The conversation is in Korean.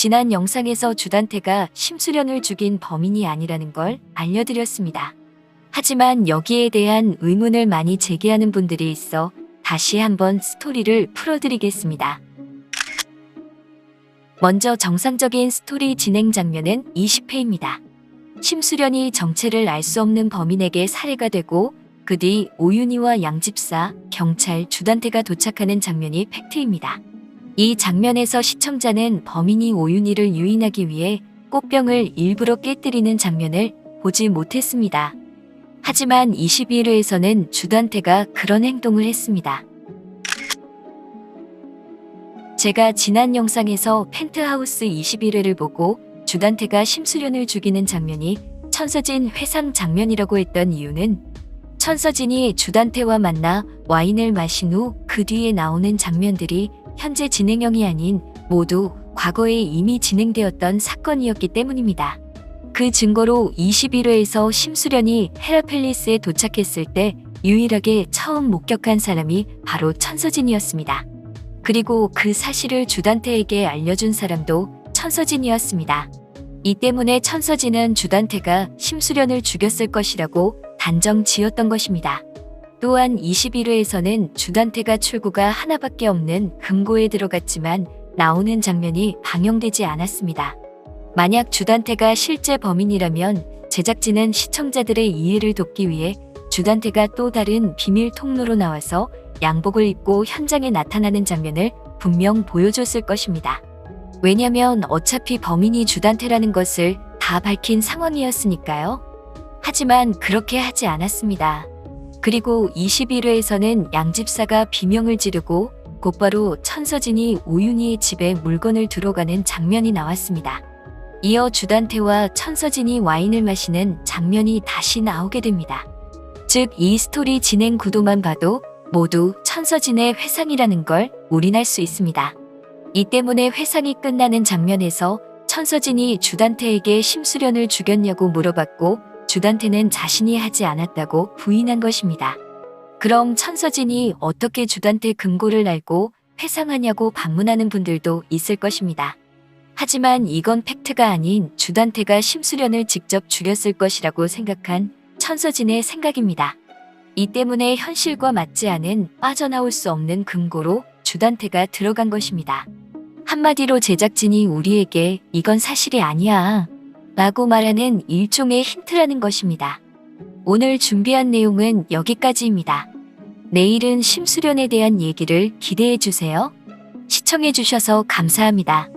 지난 영상에서 주단태가 심수련을 죽인 범인이 아니라는 걸 알려드렸습니다. 하지만 여기에 대한 의문을 많이 제기하는 분들이 있어 다시 한번 스토리를 풀어드리겠습니다. 먼저 정상적인 스토리 진행 장면은 20회입니다. 심수련이 정체를 알 수 없는 범인에게 살해가 되고 그 뒤 오윤희와 양집사, 경찰, 주단태가 도착하는 장면이 팩트입니다. 이 장면에서 시청자는 범인이 오윤희를 유인하기 위해 꽃병을 일부러 깨뜨리는 장면을 보지 못했습니다. 하지만 21회에서는 주단태가 그런 행동을 했습니다. 제가 지난 영상에서 펜트하우스 21회를 보고 주단태가 심수련을 죽이는 장면이 천서진 회상 장면이라고 했던 이유는 천서진이 주단태와 만나 와인을 마신 후 그 뒤에 나오는 장면들이 현재 진행형이 아닌 모두 과거에 이미 진행되었던 사건이었기 때문입니다. 그 증거로 21회에서 심수련이 헤라펠리스에 도착했을 때 유일하게 처음 목격한 사람이 바로 천서진이었습니다. 그리고 그 사실을 주단태에게 알려준 사람도 천서진이었습니다. 이 때문에 천서진은 주단태가 심수련을 죽였을 것이라고 단정 지었던 것입니다. 또한 21회에서는 주단태가 출구가 하나밖에 없는 금고에 들어갔지만 나오는 장면이 방영되지 않았습니다. 만약 주단태가 실제 범인이라면 제작진은 시청자들의 이해를 돕기 위해 주단태가 또 다른 비밀 통로로 나와서 양복을 입고 현장에 나타나는 장면을 분명 보여줬을 것입니다. 왜냐면 어차피 범인이 주단태라는 것을 다 밝힌 상황이었으니까요. 하지만 그렇게 하지 않았습니다. 그리고 21회에서는 양집사가 비명을 지르고 곧바로 천서진이 오윤희의 집에 물건을 들어가는 장면이 나왔습니다. 이어 주단태와 천서진이 와인을 마시는 장면이 다시 나오게 됩니다. 즉, 이 스토리 진행 구도만 봐도 모두 천서진의 회상이라는 걸 올인할 수 있습니다. 이 때문에 회상이 끝나는 장면에서 천서진이 주단태에게 심수련을 죽였냐고 물어봤고 주단태는 자신이 하지 않았다고 부인한 것입니다. 그럼 천서진이 어떻게 주단태 금고를 알고 회상하냐고 반문하는 분들도 있을 것입니다. 하지만 이건 팩트가 아닌 주단태가 심수련을 직접 죽였을 것이라고 생각한 천서진의 생각입니다. 이 때문에 현실과 맞지 않은 빠져나올 수 없는 금고로 주단태가 들어간 것입니다. 한마디로 제작진이 우리에게 이건 사실이 아니야 라고 말하는 일종의 힌트라는 것입니다. 오늘 준비한 내용은 여기까지입니다. 내일은 심수련에 대한 얘기를 기대해 주세요. 시청해 주셔서 감사합니다.